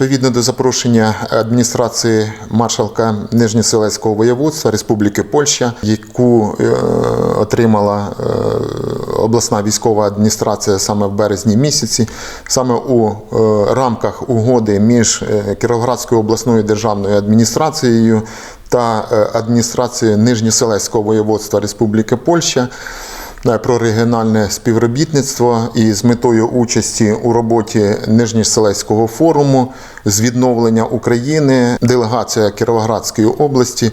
Відповідно до запрошення адміністрації маршалка Нижньоселецького воєводства Республіки Польща, яку е, отримала е, обласна військова адміністрація саме в березні місяці, саме у е, рамках угоди між Кіровоградською обласною державною адміністрацією та адміністрацією Нижньоселецького воєводства Республіки Польща е, про регіональне співробітництво і з метою участі у роботі Нижньоселецького форуму з відновлення України делегація Кіровоградської області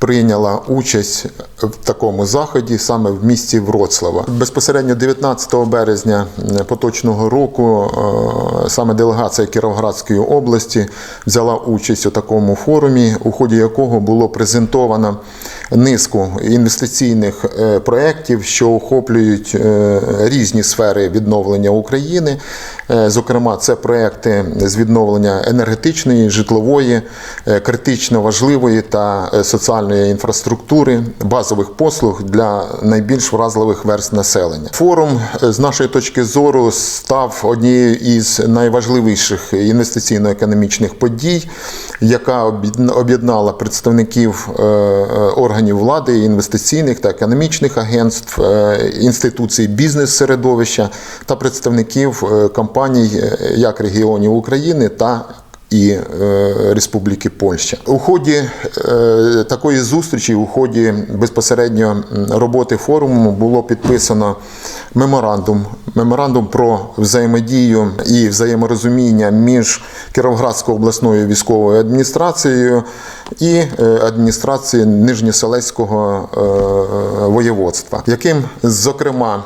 прийняла участь в такому заході саме в місті Вроцлава. Безпосередньо 19 березня поточного року е, саме делегація Кіровоградської області взяла участь у такому форумі, у ході якого було презентовано низку інвестиційних е, проєктів, що охоплюють е, різні сфери відновлення України. Е, Зокрема, це проекти з відновлення енергетичної, житлової, е, критично важливої та е, соціальної інфраструктури, базових послуг для найбільш вразливих верст населення. Форум з нашої точки зору став однією із найважливіших інвестиційно-економічних подій, яка об'єднала представників органів влади, інвестиційних та економічних агентств, інституцій бізнес-середовища та представників е, компаній е, як регіонів України та і е, Республіки Польща у ході е, такої зустрічі, у ході безпосередньо роботи форуму було підписано меморандум. Меморандум про взаємодію і взаєморозуміння між Кіровоградською обласною військовою адміністрацією і е, адміністрацією Нижньоселецького воєводства, яким, зокрема,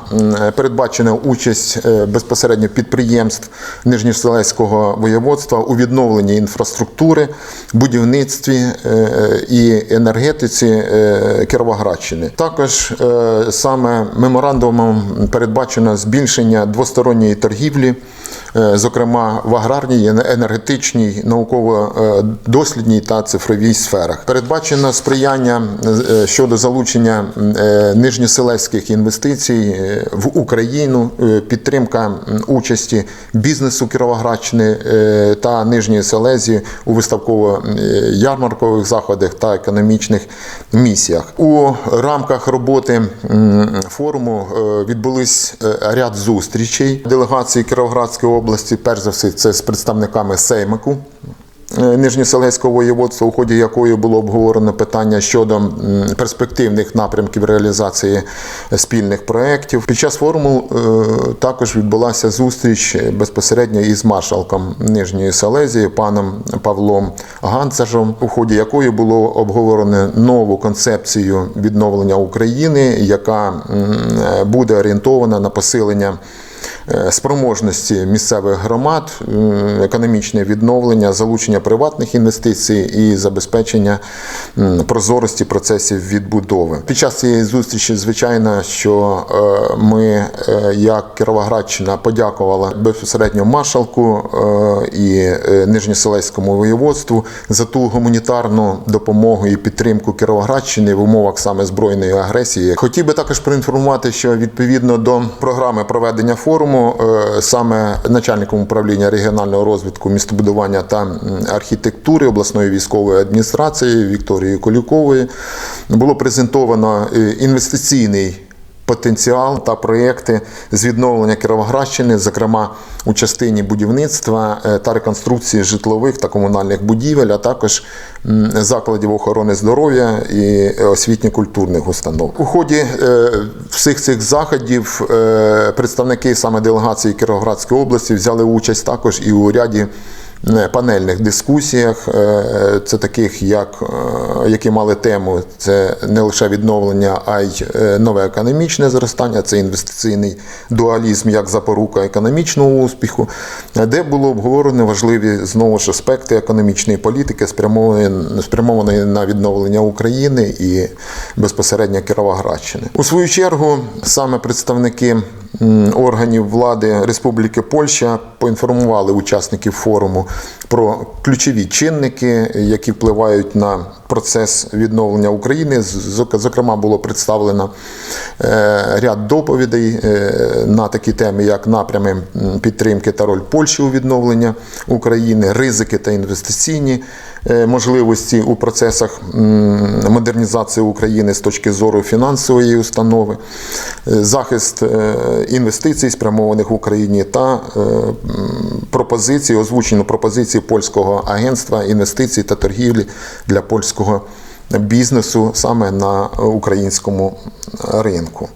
передбачена участь безпосередньо підприємств Нижньоселецького воєводства у відновленні інфраструктури, будівництві е, і енергетиці е, Кіровоградщини. Також е, саме меморандумом передбачено збільшення двосторонньої торгівлі. Е, Зокрема, в аграрній, енергетичній, науково-дослідній та цифровій сферах передбачено сприяння е, щодо залучення е, нижньоселецьких інвестицій в Україну, підтримка участі бізнесу Кіровоградщини та Нижньої Селезії у виставково-ярмаркових заходах та економічних місіях. У рамках роботи форуму відбулись ряд зустрічей делегації Кіровоградської області. Перш за все, це з представниками Сеймику. е, Нижньоселецького воєводства, у ході якої було обговорено питання щодо перспективних напрямків реалізації спільних проєктів. Під час форуму е, також відбулася зустріч безпосередньо із маршалком Нижньої Селезії, паном Павлом Ганцажем, у ході якої було обговорено нову концепцію відновлення України, яка е, буде орієнтована на посилення спроможності місцевих громад, економічне відновлення, залучення приватних інвестицій і забезпечення прозорості процесів відбудови. Під час цієї зустрічі, звичайно, що е, ми, е, як Кіровоградщина, подякувала безпосередньо маршалку е, і е, Нижньоселецькому воєводству за ту гуманітарну допомогу і підтримку Кіровоградщини в умовах саме збройної агресії. Хотів би також проінформувати, що відповідно до програми проведення форуму, е, саме начальником управління регіонального розвитку, містобудування та архітектури обласної військової адміністрації Вікторією Колюковою було презентовано е, інвестиційний потенціал та проєкти з відновлення Кіровоградщини, зокрема у частині будівництва е, та реконструкції житлових та комунальних будівель, а також закладів охорони здоров'я і освітньо-культурних установ. У ході е, всіх цих заходів е, представники саме делегації Кіровоградської області взяли участь також і у ряді панельних дискусіях, е, це таких, як, е, які мали тему, це не лише відновлення, а й е, нове економічне зростання, це інвестиційний дуалізм як запорука економічного успіху, е, де було обговорено важливі знову ж аспекти економічної політики, спрямованої, спрямованої на відновлення України і безпосередньо Кіровоградщини. У свою чергу саме представники органів влади Республіки Польща поінформували учасників форуму про ключові чинники, які впливають на процес відновлення України. Зокрема, було представлено е, ряд доповідей е, на такі теми, як напрями підтримки та роль Польщі у відновленні України, ризики та інвестиційні можливості у процесах модернізації України з точки зору фінансової установи, е, захист е, інвестицій, спрямованих в Україні, та е, пропозиції, озвучені пропозиції польського агентства інвестицій та торгівлі для польського бізнесу саме на українському ринку.